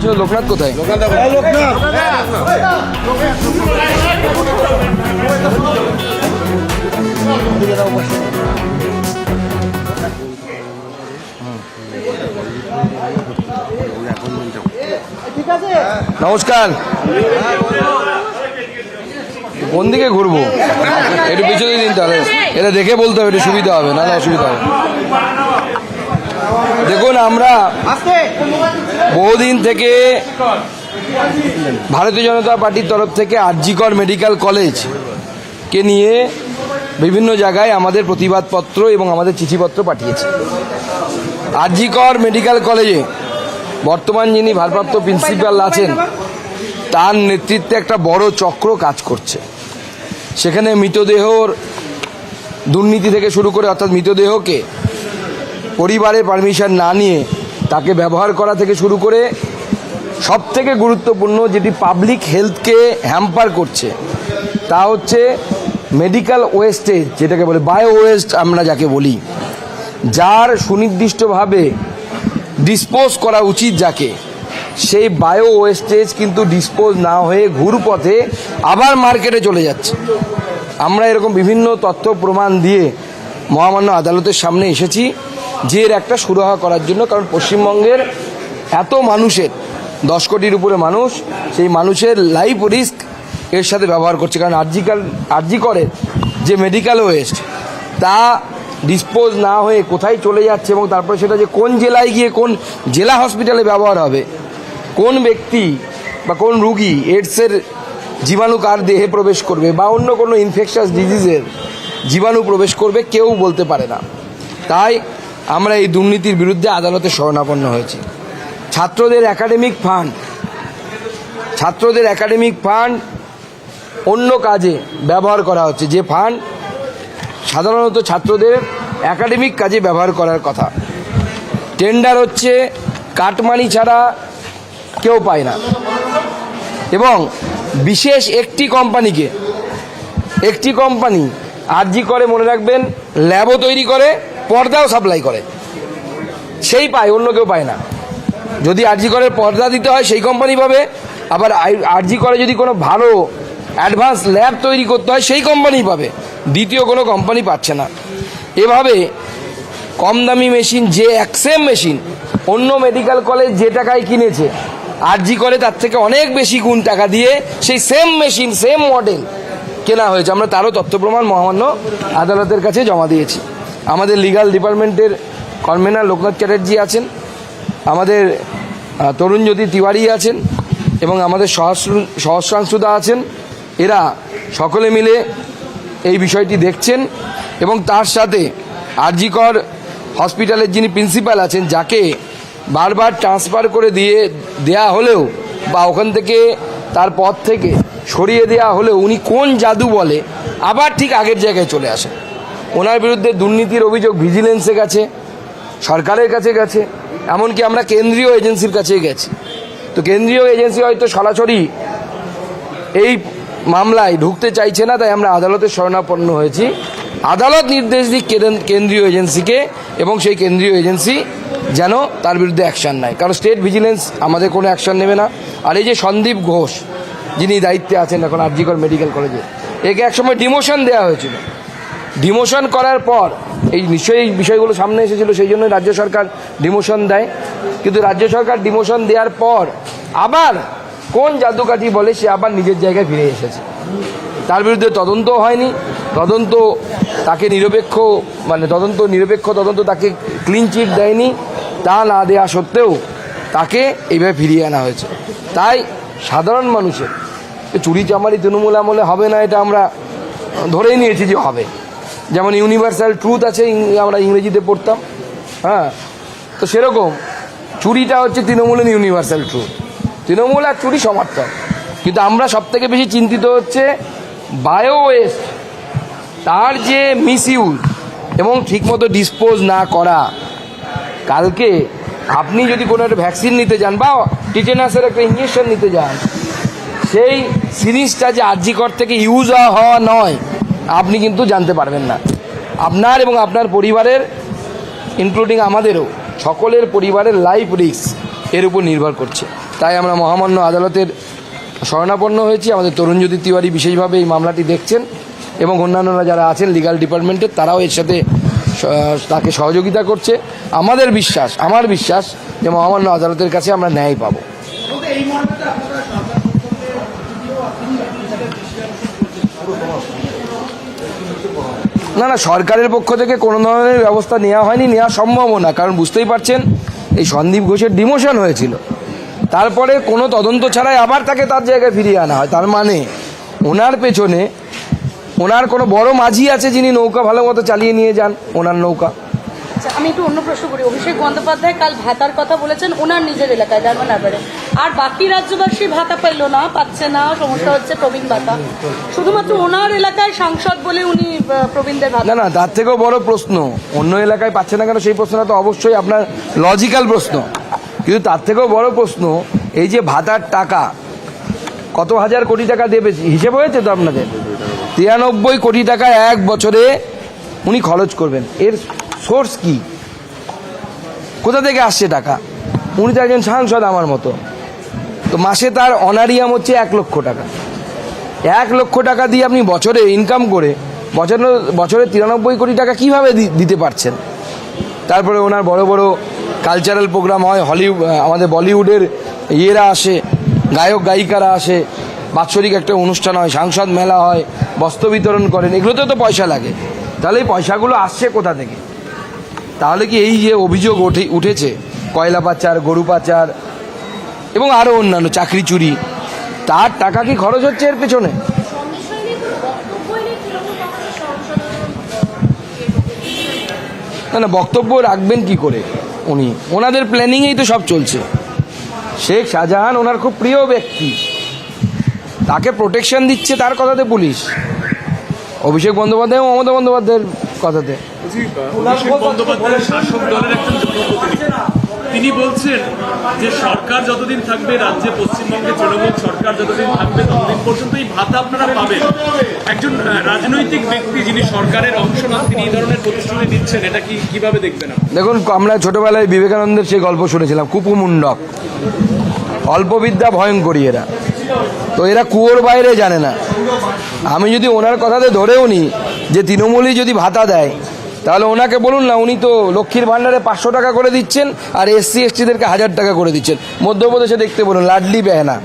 বলছিল লোকনাথ কোথায়? নমস্কার। কোন দিকে ঘুরবো? একটু পিছনে দিন তাহলে এটা দেখে বলতে হবে, একটু সুবিধা হবে না অসুবিধা হবে। দেখুন আমরা বহুদিন থেকে ভারতীয় জনতা পার্টির তরফ থেকে আরজিকর মেডিকেল কলেজ কে নিয়ে বিভিন্ন জায়গায় আমাদের প্রতিবাদপত্র এবং আমাদের চিঠিপত্র পাঠিয়েছে। আরজিকর মেডিকেল কলেজে বর্তমান যিনি ভারপ্রাপ্ত প্রিন্সিপাল আছেন তার নেতৃত্বে একটা বড় চক্র কাজ করছে। সেখানে মৃতদেহর দুর্নীতি থেকে শুরু করে অর্থাৎ মৃতদেহকে পরিবারের পারমিশন না নিয়ে তাকে ব্যবহার করা থেকে শুরু করে সব থেকে গুরুত্বপূর্ণ যেটি পাবলিক হেলথকে হ্যাম্পার করছে, তা হচ্ছে মেডিকেল ওয়েস্টেজ যেটাকে বলে বায়ো ওয়েস্ট আমরা যাকে বলি, যার সুনির্দিষ্টভাবে ডিসপোজ করা উচিত যাকে, সেই বায়ো ওয়েস্টেজ কিন্তু ডিসপোজ না হয়ে ঘুরপথে আবার মার্কেটে চলে যাচ্ছে। আমরা এরকম বিভিন্ন তথ্য প্রমাণ দিয়ে মহামান্য আদালতের সামনে এসেছি। এর একটা সুরাহা করার জন্য, কারণ পশ্চিমবঙ্গের এত মানুষের, দশ কোটির উপরে মানুষ, সেই মানুষের লাইফ রিস্ক এর সাথে ব্যবহার করছে। কারণ আর্জিকাল, আর্জি করে যে মেডিকেল ওয়েস্ট তা ডিসপোজ না হয়ে কোথায় চলে যাচ্ছে এবং তারপরে সেটা যে কোন জেলায় গিয়ে কোন জেলা হসপিটালে ব্যবহার হবে, কোন ব্যক্তি বা কোন রুগী এইডসের জীবাণু কার দেহে প্রবেশ করবে বা অন্য কোনো ইনফেকশাস ডিজিজের জীবাণু প্রবেশ করবে, কেউ বলতে পারে না। তাই আমরা এই দুর্নীতির বিরুদ্ধে আদালতে শরণাপন্ন হয়েছি। ছাত্রদের একাডেমিক ফান্ড, ছাত্রদের একাডেমিক ফান্ড অন্য কাজে ব্যবহার করা হচ্ছে। যে ফান্ড সাধারণত ছাত্রদের একাডেমিক কাজে ব্যবহার করার কথা। টেন্ডার হচ্ছে, কাটমানি ছাড়া কেউ পায় না। এবং বিশেষ একটি কোম্পানিকে, একটি কোম্পানি আরজি করে, মনে রাখবেন, ল্যাবও তৈরি করে পর্দাও সাপ্লাই করে। সেই পায়, অন্য কেউ পায় না। যদি আরজি করে পর্দা দিতে হয়, সেই কোম্পানি পাবে। আবার আরজি করে যদি কোনো ভালো অ্যাডভান্স ল্যাব তৈরি করতে হয়, সেই কোম্পানি পাবে। দ্বিতীয় কোনো কোম্পানি পাচ্ছে না। এভাবে কম দামি মেশিন যে এক সেম মেশিন অন্য মেডিকেল কলেজ যে টাকায় কিনেছে আরজি করে তার থেকে অনেক বেশি গুণ টাকা দিয়ে সেই সেম মেশিন সেম মডেল কেনা হয়েছে। আমরা তারও তথ্য প্রমাণ মহামান্য আদালতের কাছে জমা দিয়েছি। আমাদের লিগাল ডিপার্টমেন্টের কনভেনার লোকনাথ চ্যাটার্জি আছেন, আমাদের তরুণজ্যোতি তিওয়ারি আছেন এবং আমাদের সহস্র- সহস্রাংশুদা আছেন। এরা সকলে মিলে এই বিষয়টি দেখছেন এবং তার সাথে আরজিকর হসপিটালের যিনি প্রিন্সিপাল আছেন, যাকে বারবার ট্রান্সফার করে দিয়ে, দেয়া হলেও বা ওখান থেকে তার পথ থেকে সরিয়ে দেওয়া হলেও উনি কোন জাদু বলে, আবার ঠিক আগের জায়গায় চলে আসেন। ওনার বিরুদ্ধে দুর্নীতির অভিযোগ ভিজিলেন্সে গেছে, সরকারের কাছে গেছে, এমনকি আমরা কেন্দ্রীয় এজেন্সির কাছে গেছি। তো কেন্দ্রীয় এজেন্সি হয়তো সরাসরি এই মামলায় ঢুকতে চাইছে না, তাই আমরা আদালতের শরণাপন্ন হয়েছি। আদালত নির্দেশ দিক কেন্দ্রীয় এজেন্সিকে এবং সেই কেন্দ্রীয় এজেন্সি যেন তার বিরুদ্ধে অ্যাকশন নেয়। কারণ স্টেট ভিজিলেন্স আমাদের কোনো অ্যাকশন নেবে না। আর এই যে সন্দীপ ঘোষ, যিনি দায়িত্বে আছেন এখন আরজিকর মেডিকেল কলেজে, একে একসময় ডিমোশন দেওয়া হয়েছিল। ডিমোশন করার পর, এই নিশ্চয়ই এই বিষয়গুলো সামনে এসেছিল, সেই জন্য রাজ্য সরকার ডিমোশন দেয়। কিন্তু রাজ্য সরকার ডিমোশন দেওয়ার পর আবার কোন জাদুকাঠি বলে সে আবার নিজের জায়গায় ফিরে এসেছে। তার বিরুদ্ধে তদন্ত হয়নি। তদন্ত তাকে নিরপেক্ষ মানে তদন্ত, নিরপেক্ষ তদন্ত তাকে ক্লিন চিট দেয়নি। তা না দেওয়া সত্ত্বেও তাকে এইভাবে ফিরিয়ে আনা হয়েছে। তাই সাধারণ মানুষের চুরি চামারি তৃণমূল আমলে হবে না এটা আমরা ধরেই নিয়েছি যে হবে। যেমন ইউনিভার্সাল ট্রুথ আছে আমরা ইংরেজিতে পড়তাম হ্যাঁ? তো সেরকম, চুরিটা হচ্ছে তৃণমূলের ইউনিভার্সাল ট্রুথ তৃণমূল আর চুরি সমর্থন কিন্তু আমরা সব থেকে বেশি চিন্তিত হচ্ছে বায়ো ওয়েস্ট তার যে মিস এবং ঠিকমতো ডিসপোজ না করা। কালকে আপনি যদি কোনো একটা ভ্যাকসিন নিতে যান বা টিটেনাসের একটা ইঞ্জেকশন নিতে যান, সেই সিরিজটা যে আর্যিকর থেকে ইউজ হওয়া নয় আপনি কিন্তু জানতে পারবেন না। আপনার এবং আপনার পরিবারের ইনক্লুডিং আমাদেরও, সকলের পরিবারের লাইফ রিস্ক এর উপর নির্ভর করছে। তাই আমরা মহামান্য আদালতের শরণাপন্ন হয়েছি। আমাদের তরুণজ্যোতি তিওয়ারি বিশেষভাবে এই মামলাটি দেখছেন এবং অন্যান্যরা যারা আছেন লিগাল ডিপার্টমেন্টের তারাও এর সাথে তাকে সহযোগিতা করছে। আমাদের বিশ্বাস, আমার বিশ্বাস যে মহামান্য আদালতের কাছে আমরা ন্যায় পাবো। না না, সরকারের পক্ষ থেকে কোনো ধরনের ব্যবস্থা নেওয়া হয়নি, নেওয়া সম্ভবও না। কারণ বুঝতেই পারছেন, এই সন্দীপ ঘোষের ডিমোশন হয়েছিল। তারপরে কোনো তদন্ত ছাড়াই আবার তাকে তার জায়গায় ফিরিয়ে আনা হয়। তার মানে ওনার পেছনে ওনার কোনো বড় মাঝি আছে যিনি নৌকা ভালো মতো চালিয়ে নিয়ে যান, ওনার নৌকা। আচ্ছা আমি একটু অন্য প্রশ্ন করি। অভিষেক বন্দ্যোপাধ্যায় কাল ভাতার কথা বলেছেন ওনার নিজের এলাকায় ডায়মন্ড হারবারে আর বাকি রাজ্যবাসী ভাতা পেল না, পাচ্ছে না, সমস্যা হচ্ছে প্রবীণ ভাতা। শুধুমাত্র ওনার এলাকায় সাংসদ বলে উনি প্রবীণদের ভাতা। না না, তার থেকেও বড় প্রশ্ন। অন্য এলাকায় পাচ্ছে না কেন সেই প্রশ্নটা তো অবশ্যই আপনার লজিক্যাল প্রশ্ন। কিন্তু তার থেকেও বড় প্রশ্ন, এই যে ভাতার টাকা, কত হাজার কোটি টাকা দেবে? হিসেব হয়েছে তো আপনাদের? তিরানব্বই কোটি টাকা এক বছরে উনি খরচ করবেন। এর সোর্স কি? কোথা থেকে আসছে টাকা? উনি তো একজন সাংসদ আমার মতো। তো মাসে তার অনারিয়াম হচ্ছে এক লক্ষ টাকা। এক লক্ষ টাকা দিয়ে আপনি বছরে ইনকাম করে বছরে বছরে তিরানব্বই কোটি টাকা কীভাবে দিতে পারছেন? তারপরে ওনার বড় বড় কালচারাল প্রোগ্রাম হয় হলিউড আমাদের বলিউডের ইয়েরা আসে, গায়ক, গায়িকারা আসে, বাৎসরিক একটা অনুষ্ঠান হয়, সাংসদ মেলা হয়, বস্ত্র বিতরণ করেন, এগুলোতেও তো পয়সা লাগে। তাহলে এই পয়সাগুলো আসছে কোথা থেকে? তাহলে কি এই যে অভিযোগ ওঠে, উঠেছে, কয়লা পাচার, গরু পাচার, এবং আরও অন্যান্য চাকরি চুরি, তার টাকা কি খরচ হচ্ছে এর পেছনে? না না, বক্তব্য রাখবেন কি করে উনি? ওনাদের প্ল্যানিংয়েই তো সব চলছে। শেখ শাহজাহান ওনার খুব প্রিয় ব্যক্তি। তাকে প্রোটেকশন দিচ্ছে তার কথাতে পুলিশ। অভিষেক বন্দ্যোপাধ্যায় মমতা বন্দ্যোপাধ্যায়ের কথাতে। অভিষেক বন্দ্যোপাধ্যায় শাসক দলের একজন জনপ্রতিনিধি তিনি বলছেন যে সরকার যতদিন থাকবে রাজ্যে পশ্চিমবঙ্গে তৃণমূল সরকার যতদিন থাকবে ততদিন পর্যন্ত এই ভাতা আপনারা পাবেন। একজন রাজনৈতিক ব্যক্তি যিনি সরকারের অংশ নন তিনি এই ধরনের প্রতিশ্রুতি দিচ্ছেন এটা কি কীভাবে দেখবেন দেখুন আমরা ছোটবেলায় বিবেকানন্দের সেই গল্প শুনেছিলাম কুপুমুন্ডক অল্প বিদ্যা ভয়ঙ্করী এরা। তো এরা কুয়োর বাইরে জানে না। আমি যদি ওনার কথাতে ধরেও নিই যে তৃণমূলই যদি ভাতা দেয় তাহলে ওনাকে বলুন না উনি তো লক্ষ্মীর ভাণ্ডারে পাঁচশো টাকা করে দিচ্ছেন আর এসসি এসটিদেরকে হাজার টাকা করে দিচ্ছেন। মধ্যপ্রদেশে দেখতে বলুন লাডলি বেহনা।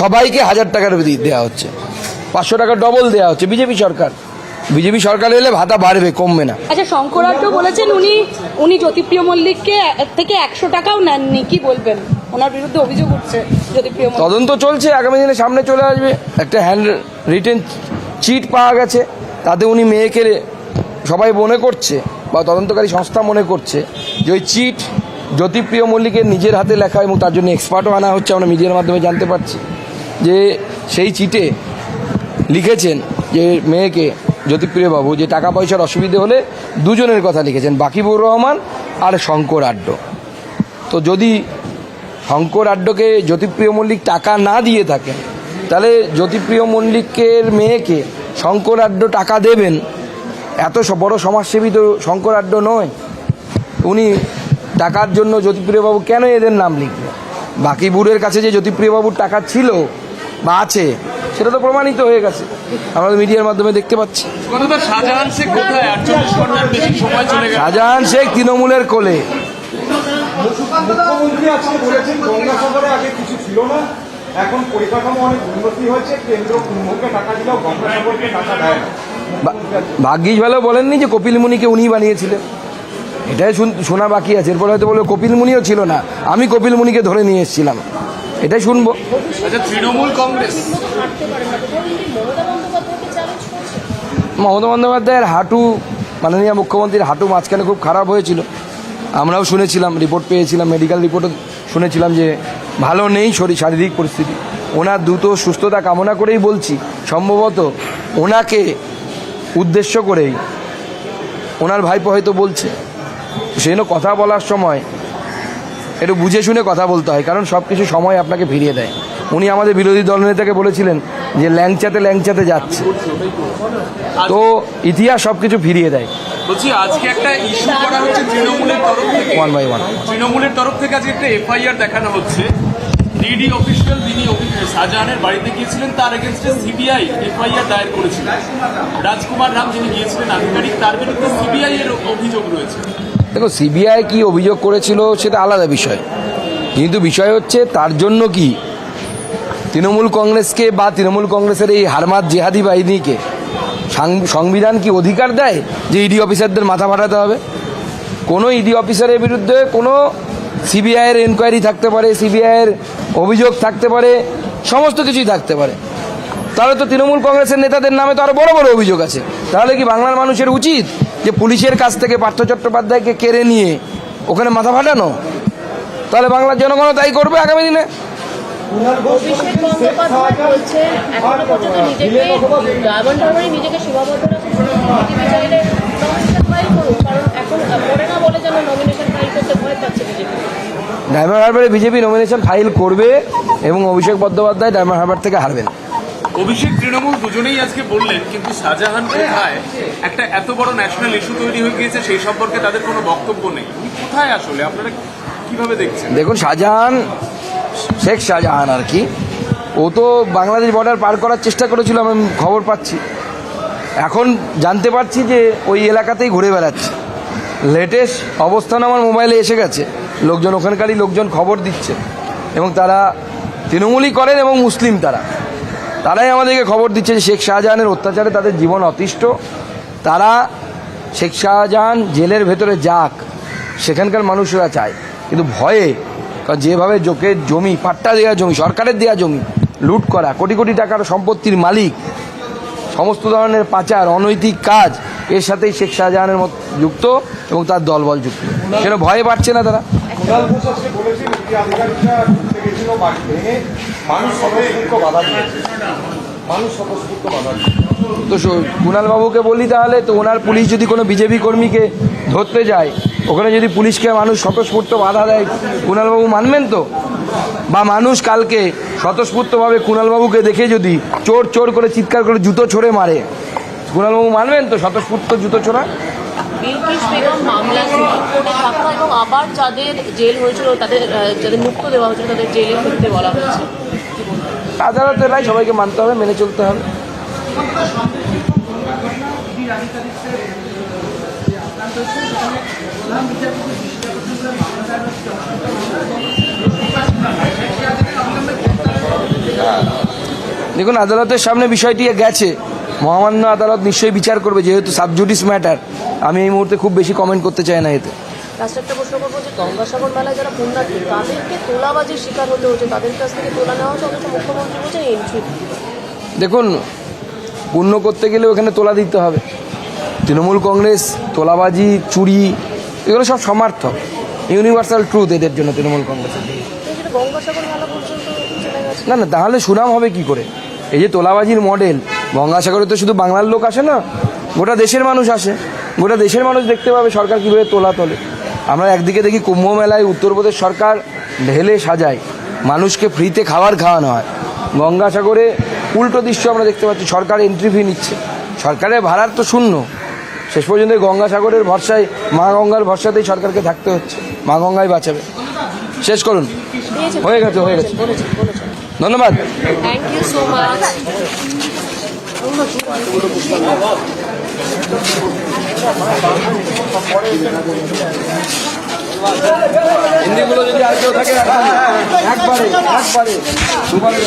সবাইকে হাজার টাকার দেওয়া হচ্ছে। পাঁচশো টাকা ডবল দেওয়া হচ্ছে বিজেপি সরকার। বিজেপি সরকার এলে ভাতা বাড়বে কমবে না। আচ্ছা শঙ্করার্য বলেছেন উনি উনি জ্যোতিপ্রিয় মল্লিককে থেকে একশো টাকাও নেননি কি বলবেন? ওনার বিরুদ্ধে অভিযোগ উঠছে জ্যোতিপ্রিয় তদন্ত চলছে আগামী দিনে সামনে চলে আসবে। একটা হ্যান্ড রিটেন চিট পাওয়া গেছে তাতে উনি মেয়েকে সবাই মনে করছে বা তদন্তকারী সংস্থা মনে করছে যে ওই চিট জ্যোতিপ্রিয় মল্লিকের নিজের হাতে লেখা এবং তার জন্য এক্সপার্টও আনা হচ্ছে, আমরা মিডিয়ার মাধ্যমে জানতে পারছি। যে সেই চিটে লিখেছেন যে মেয়েকে জ্যোতিপ্রিয় বাবু যে টাকা পয়সার অসুবিধে হলে দুজনের কথা লিখেছেন, বাকিবুর রহমান আর শঙ্কর আড্ড। তো যদি শঙ্কর আড্ডকে জ্যোতিপ্রিয় মল্লিক টাকা না দিয়ে থাকেন, তাহলে জ্যোতিপ্রিয় মল্লিকের মেয়েকে শঙ্কর আড্ড টাকা দেবেন এত স- বড় সমাজসেবী তো শঙ্কর আড্ড নয়। উনি টাকার জন্য জ্যোতিপ্রিয়বাবু কেন এদের নাম লিখলেন? বাকি বুড়ের কাছে যে জ্যোতিপ্রিয়বাবুর টাকা ছিল বা আছে সেটা তো প্রমাণিত হয়ে গেছে। আমরা মিডিয়ার মাধ্যমে দেখতে পাচ্ছি। শাহজাহান শেখ তৃণমূলের কোলে। মুখ্যমন্ত্রী আজকে বলেছেন গঙ্গাসাগরে আগে কিছু ছিল না এখন পরিকাঠামো অনেক উন্নতি হয়েছে কেন্দ্র কুম্ভকে টাকা দিলেও গঙ্গাসাগরকে টাকা দেয় না। ভাগ্যিস ভালো বলেননি যে কপিল মুনিকে উনি বানিয়েছিলেন। এটাই শুন- শোনা বাকি আছে। এরপর হয়তো বলব কপিল মুনিও ছিল না। আমি কপিল মুনিকে ধরে নিয়ে এসেছিলাম। এটাই শুনব। আচ্ছা তৃণমূল কংগ্রেস। মমতা বন্দ্যোপাধ্যায়ের হাঁটু মাননীয় মুখ্যমন্ত্রীর হাঁটু মাঝখানে খুব খারাপ হয়েছিল। আমরাও শুনেছিলাম রিপোর্ট পেয়েছিলাম মেডিকেল রিপোর্টও শুনেছিলাম যে ভালো নেই শরীর শারীরিক পরিস্থিতি। ওনার দ্রুত সুস্থতা কামনা করেই বলছি। সম্ভবত ওনাকে উদ্দেশ্য করেই ওনার ভাইপো হয়তো বলছে সেই জন্য কথা বলার সময় একটু বুঝে শুনে কথা বলতে হয় কারণ সব কিছু সময় আপনাকে ফিরিয়ে দেয়। উনি আমাদের বিরোধী দলনেতাকে বলেছিলেন যে ল্যাংচাতে ল্যাংচাতে যাচ্ছে। তো ইতিহাস সব কিছু ফিরিয়ে দেয়। বলছি আজকে একটা ইস্যু করা হচ্ছে তৃণমূলের তরফ থেকে। ওয়ান বাই ওয়ান তৃণমূলের তরফ থেকে আজকে একটা এফআইআর দেখানো হচ্ছে। ডিডি অফিসিয়াল শাহজাহানের বাড়িতে গিয়েছিলেন, তার এগেনস্টে সিবিআই এফআইআর দায়ের রাজকুমার রাম যিনি গিয়েছিলেন আধিকারিক, তার বিরুদ্ধে সিবিআই এর অভিযোগ রয়েছে। দেখো সিবিআই কি অভিযোগ করেছিল সেটা আলাদা বিষয়। কিন্তু বিষয় হচ্ছে, তার জন্য কি তৃণমূল কংগ্রেসকে বা তৃণমূল কংগ্রেসের এই হারমাত জেহাদি বাহিনীকে সংবিধান কি অধিকার দেয় যে ইডি অফিসারদের মাথা ফাটাতে হবে? কোনো ইডি অফিসারের বিরুদ্ধে কোনো সিবিআইয়ের এনকোয়ারি থাকতে পারে, সিবিআইয়ের অভিযোগ থাকতে পারে, সমস্ত কিছুই থাকতে পারে। তাহলে তো তৃণমূল কংগ্রেসের নেতাদের নামে তো আরও বড় বড় অভিযোগ আছে। তাহলে কি বাংলার মানুষের উচিত যে পুলিশের কাছ থেকে পার্থ চট্টোপাধ্যায়কে কেড়ে নিয়ে ওখানে মাথা ফাটানো? তাহলে বাংলার জনগণ তাই করবে আগামী দিনে? ডায়মন্ড হারবারে বিজেপি নমিনেশন ফাইল ডায়মন্ড হারবারে বিজেপি নমিনেশন করবে এবং অভিষেক বন্দ্যোপাধ্যায় ডায়মন্ড হারবার থেকে হারবেন। অভিষেক তৃণমূল দুজনেই আজকে বললেন কিন্তু শাহজাহান কোথায়? একটা এত বড় ন্যাশনাল ইস্যু তৈরি হয়ে গিয়েছে সেই সম্পর্কে তাদের কোনো বক্তব্য নেই। উনি কোথায় আসলে? আপনারা কীভাবে দেখছেন? দেখুন শাহজাহান শেখ শাহজাহান আর কি ও তো বাংলাদেশ বর্ডার পার করার চেষ্টা করেছিল আমি খবর পাচ্ছি। এখন জানতে পারছি যে ওই এলাকাতেই ঘুরে বেড়াচ্ছে। লেটেস্ট অবস্থান আমার মোবাইলে এসে গেছে। লোকজন ওখানকারই লোকজন খবর দিচ্ছে। এবং তারা তৃণমূলই করেন এবং মুসলিম তারা। তারাই আমাদেরকে খবর দিচ্ছে যে শেখ শাহজাহানের অত্যাচারে তাদের জীবন অতিষ্ঠ। তারা শেখ শাহজাহান জেলের ভেতরে যাক, সেখানকার মানুষরা চায়। কিন্তু ভয়ে, কারণ যেভাবে জোকের জমি, পাট্টা দেওয়া জমি, সরকারের দেওয়া জমি, লুট করা, কোটি কোটি টাকার সম্পত্তির মালিক, সমস্ত ধরনের পাচার, অনৈতিক কাজ, এর সাথেই শেখ শাহজাহানের মত যুক্ত। এবং তার দলবল যুক্ত। সেটা ভয়ে পাচ্ছে না তারা। তো কুণালবাবুকে বলি তাহলে তো ওনার পুলিশ যদি কোনো বিজেপি কর্মীকে ধরতে যায় ওখানে যদি পুলিশকে মানুষ স্বতঃস্ফূর্ত বাধা দেয় কুণালবাবু মানবেন তো? বা মানুষ কালকে স্বতঃস্ফূর্তভাবে কুণালবাবুকে দেখে যদি চোর চোর করে চিৎকার করে জুতো ছড়ে মারে কুণালবাবু মানবেন তো স্বতঃস্ফূর্ত জুতো ছোড়া? বিলকিস বেগম মামলা এবং আবার যাদের জেল হয়েছিল, তাদের যাদের মুক্ত দেওয়া হয়েছিল, তাদের জেলে ফিরতে বলা হয়েছে। কি বলবেন? আদালতে রায় সবাইকে মানতে হবে, মেনে চলতে হবে। দেখুন, আদালতের সামনে বিষয়টি গেছে। মহামান্য আদালত নিশ্চয়ই বিচার করবে যেহেতু সাবজুডিস ম্যাটার আমি এই মুহূর্তে খুব বেশি কমেন্ট করতে চাই না এতে। লাস্ট একটা প্রশ্ন করব যে গঙ্গাসাগর মেলায় যারা পুণ্যার্থী তাদেরকে তোলাবাজির শিকার হতে হচ্ছে তাদের কাছ থেকে তোলা নেওয়া হচ্ছে? অথচ মুখ্যমন্ত্রী বলছেন এন্ট্রি দেখুন পূর্ণ করতে গেলে ওখানে তোলা দিতে হবে। তৃণমূল কংগ্রেস তোলাবাজি চুরি এগুলো সব সমার্থক। ইউনিভার্সাল ট্রুথ এদের জন্য তৃণমূল কংগ্রেসের। না না তাহলে সুনাম হবে কি করে? এই যে তোলাবাজির মডেল গঙ্গাসাগরে তো শুধু বাংলার লোক আসে না গোটা দেশের মানুষ আসে। গোটা দেশের মানুষ দেখতে পাবে সরকার কীভাবে তোলা তোলে। আমরা একদিকে দেখি কুম্ভ মেলায় উত্তরপ্রদেশ সরকার ঢেলে সাজায় মানুষকে ফ্রিতে খাবার খাওয়ানো হয়। গঙ্গাসাগরে উল্টো দৃশ্য আমরা দেখতে পাচ্ছি সরকার এন্ট্রি ফি নিচ্ছে। সরকারের ভাড়ার তো শূন্য। শেষ পর্যন্ত গঙ্গাসাগরের ভরসায় মা গঙ্গার ভরসাতেই সরকারকে থাকতে হচ্ছে। মা গঙ্গাই বাঁচাবে। শেষ করুন। হয়ে গেছে হয়ে গেছে। ধন্যবাদ। থ্যাংক ইউ সো মাচ হিন্দিগুলো যদি আর কেউ থাকে একবারে একবারে দুবারে।